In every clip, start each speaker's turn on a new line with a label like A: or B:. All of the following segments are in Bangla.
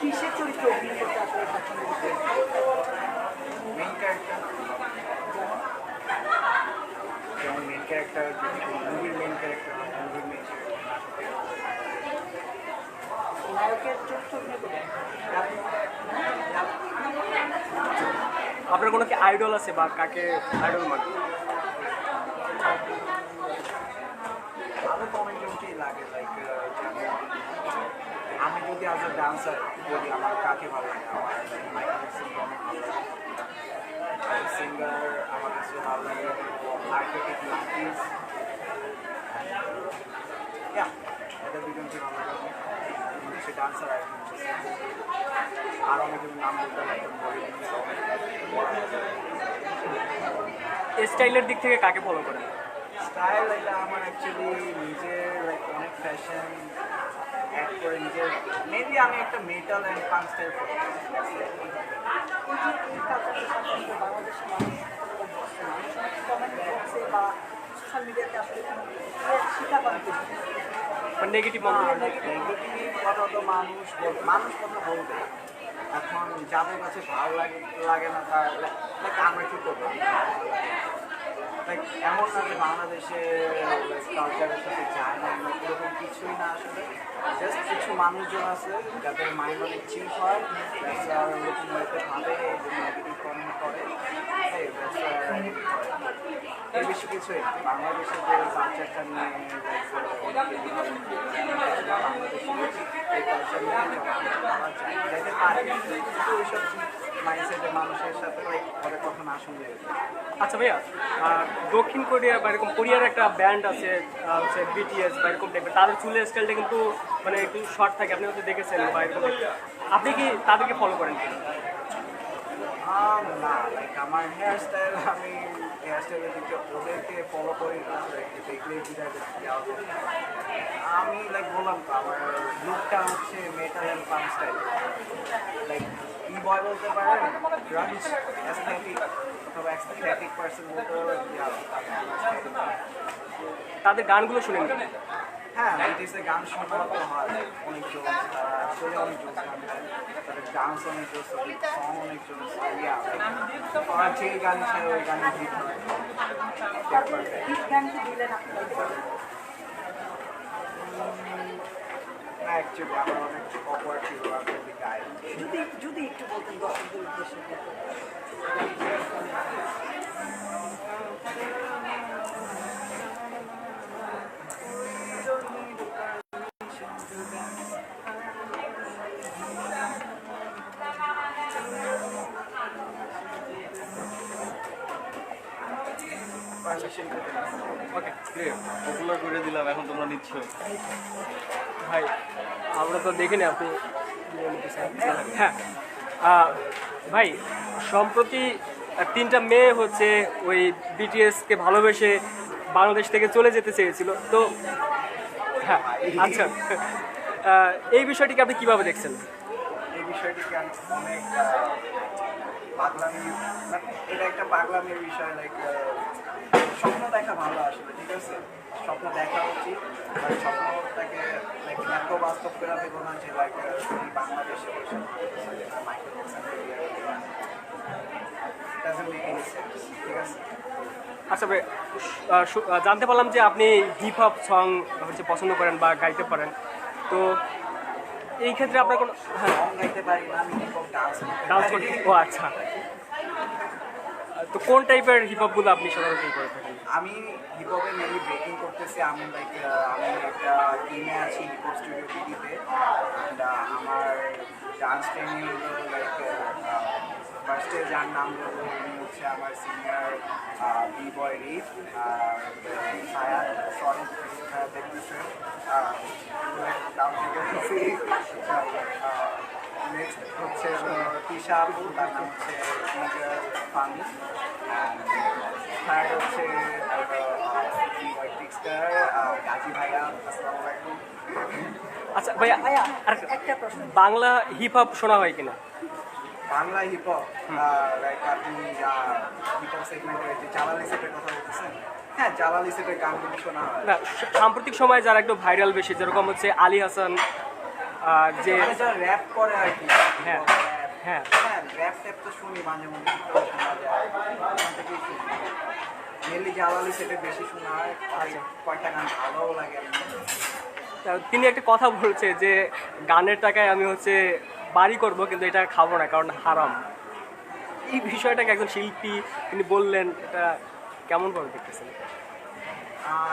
A: কিসের চরিত্র অভিনয় করতে পছন্দ করতেন
B: ক্যারেক্টার যেমন ক্যারেক্টার মুভির মেইন ক্যারেক্টার মুভির মেইন
A: নায়কের চরিত্র অভিনয়
C: আপনার কোনো কি আইডল আছে বা কাকে আইডল মানে
B: লাগে লাইক আমি যদি আজ এ ডান্সার বলি আমার কাকে ভালো লাগে আমার মাইকেল অনেক ভালো লাগে সিঙ্গার আমার কাছে ভালো লাগে আর্কিটেক্ট লাকিস এটা দুজনকে ভালো লাগে হচ্ছে ডান্সার আর একজন আর অনেকের নাম বলতে
C: স্টাইলের দিক থেকে কাকে ফলো করেন?
B: স্টাইল এটা আমার অ্যাকচুয়ালি নিজের লাইক অনেক ফ্যাশন করে নিজের মেবি আমি একটা মেটাল অ্যান্ড পান স্টাইল করি
C: নেগেটিভ
B: নেগেটিভ কথা তো মানুষ মানুষ কথা বলবে। এখন যাদের কাছে ভালো লাগে লাগে না তার আমরা কি করব? এমন না যে বাংলাদেশে কালচারের সাথে যায় না এরকম কিছুই না আসলে। জাস্ট কিছু মানুষজন আছে যাদের মাইন্ড অনেক চিপ হয় ওরকম ভাবে নেগেটিভ কমেন্ট করে। বেশি কিছুই না। বাংলাদেশের যে কালচারটা নিয়ে like, অনেকে develop করে, বাংলাদেশে এই কালচার নিয়ে যাইতে পারে কিন্তু ওইসব মানুষের সাথে, like ওদের কথা না শুনলে
C: আচ্ছা ভাইয়া দক্ষিণ কোরিয়া বা এরকম কোরিয়ার একটা ব্যান্ড আছে হচ্ছে বিটিএস বা এরকম দেখবেন তাদের চুলের স্টাইলটা কিন্তু মানে একটু শর্ট থাকে, আপনি হয়তো দেখেছেন বা এরকম। আপনি কি তাদেরকে ফলো করেন
B: না লাইক আমার হেয়ার স্টাইল আমি হেয়ার ফলো করি না দেখলেই আমি লাইক বললাম তো, আমার লুকটা হচ্ছে metal and punk style like e boy বলতে পারেন গ্রাঞ্জ অ্যাস্থেটিক অথবা অ্যাস্থেটিক পার্সন বলতে পারেন
C: তাদের গানগুলো শুনেন
B: হ্যাঁ বিটিএসের গান শোনা তো হয়। অনেক জোস তারা আসলে অনেক জোস গান গায়। তাদের ডান্স অনেক জোস সং অনেক জোস ওরা যে গান ছিল ওই গানে হিট হয় They're perfect.
A: হিট গান কি দিলেন আপনি বলতে পারবেন?
B: না অ্যাকচুয়ালি আমার অনেক ছিল আমি যদি গাই
A: যদি যদি একটু বলতেন দর্শকদের উদ্দেশ্যে।
D: পপুলার করে দিলাম এখন তোমরা নিচ্ছ।
C: ভাই, আমরা তো দেখিনি আপনি। হ্যাঁ। ভাই, সম্প্রতি তিনটা মেয়ে হচ্ছে ওই বিটিএসকে ভালোবেসে বাংলাদেশ থেকে চলে যেতে চেয়েছিল। তো হ্যাঁ আচ্ছা। এই বিষয়টিকে আপনি কীভাবে দেখছেন?
B: এই বিষয়টিকে অনেক পাগলামি মানে এটা একটা পাগলামির বিষয় লাইক স্বপ্ন দেখা ভালো আসলে, ঠিক আছে? স্বপ্ন দেখা উচিত, আর স্বপ্নটাকে বাস্তব করে বাংলাদেশে বসে
C: আচ্ছা জানতে পারলাম যে আপনি হিপ হপ সং হচ্ছে পছন্দ করেন বা গাইতে পারেন। তো এই ক্ষেত্রে আপনার কোনো হ্যাঁ।
B: গাইতে পারি না আমি ডান্স
C: ডান্স করতে ও আচ্ছা। তো কোন টাইপের হিপ হপগুলো আপনি সাধারণত করে থাকেন?
B: আমি হিপ হপে মেনলি ব্রেকিং করতেছি। আমি লাইক আমি একটা টিমে আছি হিপ হপ স্টুডিও টিভিতে অ্যান্ড আমার ডান্স ট্রেনিং হলো লাইক ফার্স্টে যার নাম বলব উনি হচ্ছে আমার সিনিয়র বি বয় আর ছায়া সরি নাম থেকে নেক্সট হচ্ছে তিশা আপু হচ্ছে থার্ড হচ্ছে গাজী ভাইয়া আসসালামু আলাইকুম।
C: আচ্ছা ভাইয়া আর
A: একটা প্রশ্ন।
C: বাংলা হিপ হপ শোনা হয় কিনা?
B: বাংলা হিপ হপ লাইক আপনি হিপ হপ সেগমেন্টের যে জালালি সেটের কথা বলতেছেন হ্যাঁ জালালি সেটের গানগুলো শোনা হয়।
C: না সাম্প্রতিক সময়ে যারা একটু ভাইরাল বেশি যেরকম হচ্ছে আলী হাসান যে
B: মানে র্যাপ করে আর কি।
C: হ্যাঁ। হ্যাঁ।
B: হ্যাঁ র্যাপ ট্যাপ তো শুনি মাঝে মধ্যে শোনা যায়। মেনলি জালালি সেটে বেশি শোনা হয়। আর কয়েকটা গান ভালোও লাগে
C: তিনি একটা কথা বলছে যে গানের টাকায় আমি হচ্ছে বাড়ি করব কিন্তু এটা খাব না কারণ হারাম। এই বিষয়টাকে একজন শিল্পী তিনি বললেন এটা কেমন করে দেখতেছেন?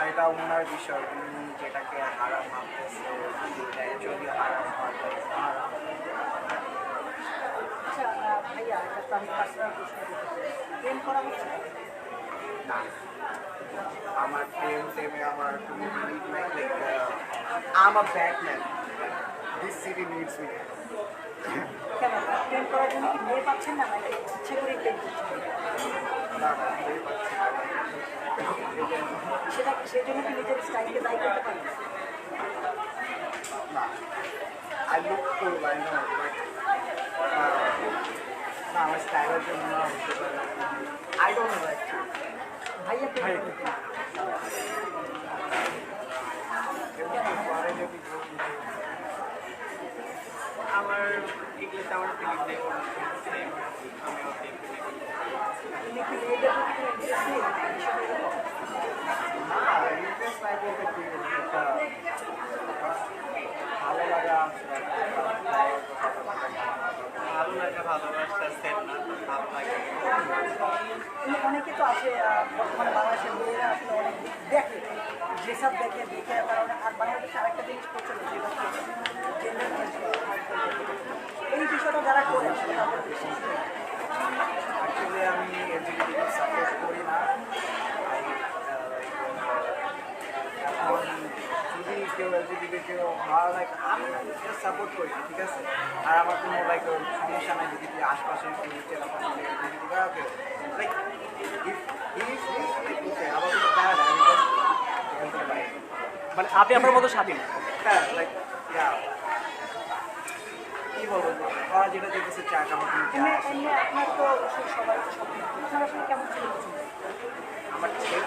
B: এটা ওনার বিষয়। উনি যেটাকে হারাম ভাবতেছে অ্যাকচুয়ালি হারাম
A: আচ্ছা আমি। প্রেম
B: না। আমার প্রেম টেমে আমার তুমি like I am a Batman this city needs me
A: কেন? প্রেম করার জন্য কি মেয়ে পাচ্ছেন না নাকি ইচ্ছে করে প্রেম করছেন?
B: না না এই পাচ্ছি না।
A: সেটা সেই জন্য কি নিজের স্টাইলকে দায়ী করতে পারেন
B: না I look cool I know but না আমার স্টাইলের জন্য না হতে পারে। আই ডোন্ট নো অ্যাকচুয়ালি
A: ভাইয়া প্রেম
C: ভাই-
A: করতে
B: পরে যদি
D: আমার এগুলোতে আমার ফিলিং নেই আমিও দেখি
A: তুমি কি মেয়েদের প্রতি কোনো ইন্টারেস্ট নেই বিষয়টা এরকম?
B: না ইন্টারেস্ট নাই বলতে কি একটা ভালো লাগা
D: ভালো লাগে ভালোবাসা সেট না ভালো লাগে
A: কিন্তু অনেকে তো আছে বর্তমানে বাংলাদেশের মেয়েরা আসলে অনেক দেখে, যেসব দেখে দেখে, তারা অনেক আর বাংলাদেশে আরেকটা জিনিস করছে। এই বিষয়টা যারা করে আসলে তাদের বেশি
B: অ্যাকচুয়ালি আমি এলজিবিটিকে সাপোর্ট করি না I, uh, এখন যদি কেউ এলজিবিটি কেউ ভালো লাইক আমি সাপোর্ট করি ঠিক আছে? আর আমার কোনো লাইক সমস্যা নাই যদি তুই আশপাশে আমার
C: মানে আপনি আপনার মতো স্বাধীন?
B: হ্যাঁ লাইক কি বলব ওরা যেটা দেখতেছে চাক আমার
A: আপনার তো সবাই আপনার আসলে কেমন ছিল পছন্দ?
B: আমার ছেলে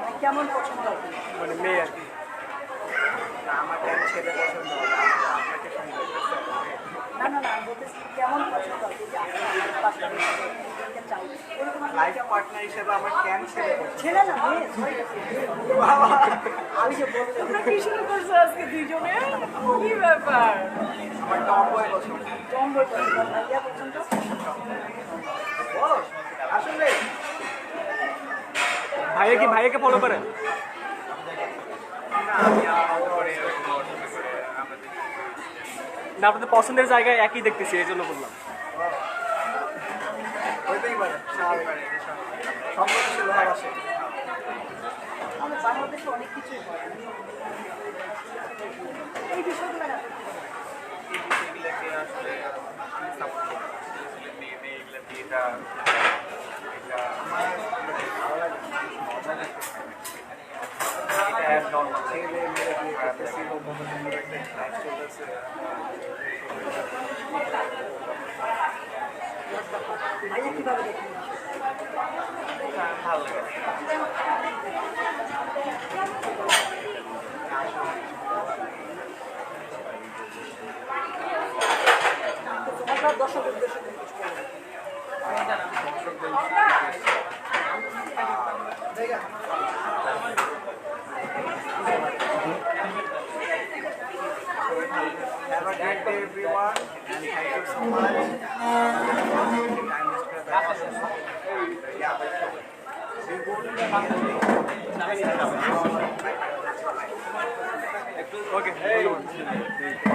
A: মানে কেমন পছন্দ?
C: মানে মেয়ে আর কি
B: না আমার কেন ছেলে পছন্দ হবে আমার আপনাকে সুন্দর
A: না? না না বলতেছি কেমন পছন্দ আপনি যে আপনার পাশে নিজেকে চাই। এরকম আসলে
B: লাইফ পার্টনার হিসেবে আমার কেন ছেলে পছন্দ
A: ছেলে না মেয়ে আমি যে বলতে
E: তোমরা কি শুরু করছ আজকে দুইজনে? কি ব্যাপার?
B: আমার পছন্দ।
A: পছন্দ ভাইয়া পছন্দ?
B: ও আসলে
C: ভাইয়া কি ভাইয়াকে ফলো
D: করে পড়াশোনা করে আমরা দেখি
C: না আপনাদের পছন্দের জায়গায় একই দেখতেছি এই জন্য বললাম।
A: বাংলাদেশে অনেক কিছুই হয়। এই বিষয়গুলো
D: আসলে আমি সাপোর্ট করি ছেলে ছেলে মেয়ে মেয়ে এগুলো বিয়েটা এটা
B: আমার ভালো লাগে মজা লাগে
D: এটা নর্মাল
B: ছেলে মেয়ে বিয়ে করতেছি কত সুন্দর একটা লাইফ চলতেছে?
D: ভালো
A: একবার দর্শক
B: Have a great day everyone and thank you so much. Yeah.
C: Okay. Hey.